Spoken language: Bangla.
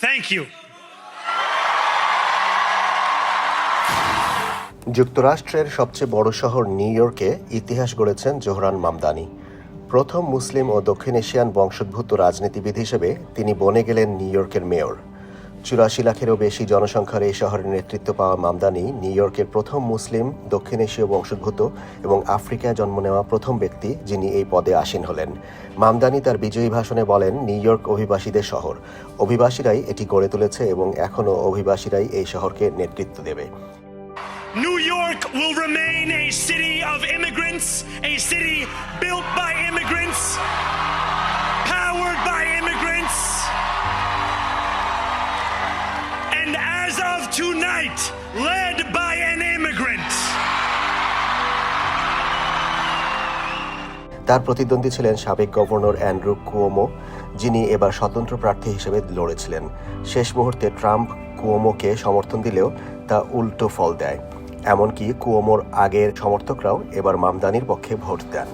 Thank you. যুক্তরাষ্ট্রের সবচেয়ে বড় শহর নিউ ইয়র্কে ইতিহাস গড়েছেন জোহরান মামদানি প্রথম মুসলিম ও দক্ষিণ এশিয়ান বংশোদ্ভূত রাজনীতিবিদ হিসেবে তিনি বনে গেলেন নিউ ইয়র্কের মেয়র চুরাশি লাখেরও বেশি জনসংখ্যার এই শহরের নেতৃত্ব পাওয়া মামদানি নিউ ইয়র্কের প্রথম মুসলিম দক্ষিণ এশীয় বংশোদ্ভূত এবং আফ্রিকায় জন্ম নেওয়া প্রথম ব্যক্তি যিনি এই পদে আসীন হলেন। মামদানি তার বিজয়ী ভাষণে বলেন নিউ ইয়র্ক অভিবাসীদের শহর। অভিবাসীরাই এটি গড়ে তুলেছে এবং এখনও অভিবাসীরাই এই শহরকে নেতৃত্ব দেবে। New York will remain a city of immigrants, a city built by immigrants, as of tonight, led by an immigrant. তার প্রতিদ্বন্দ্বী ছিলেন সাবেক গভর্নর অ্যান্ড্রু কুয়োমো যিনি এবার স্বতন্ত্র প্রার্থী হিসেবে লড়েছিলেন। শেষ মুহূর্তে ট্রাম্প কুয়োমোকে সমর্থন দিলেও তা উল্টো ফল দেয়। এমনকি কুয়োমোর আগের সমর্থকরাও এবার মামদানির পক্ষে ভোট দেন।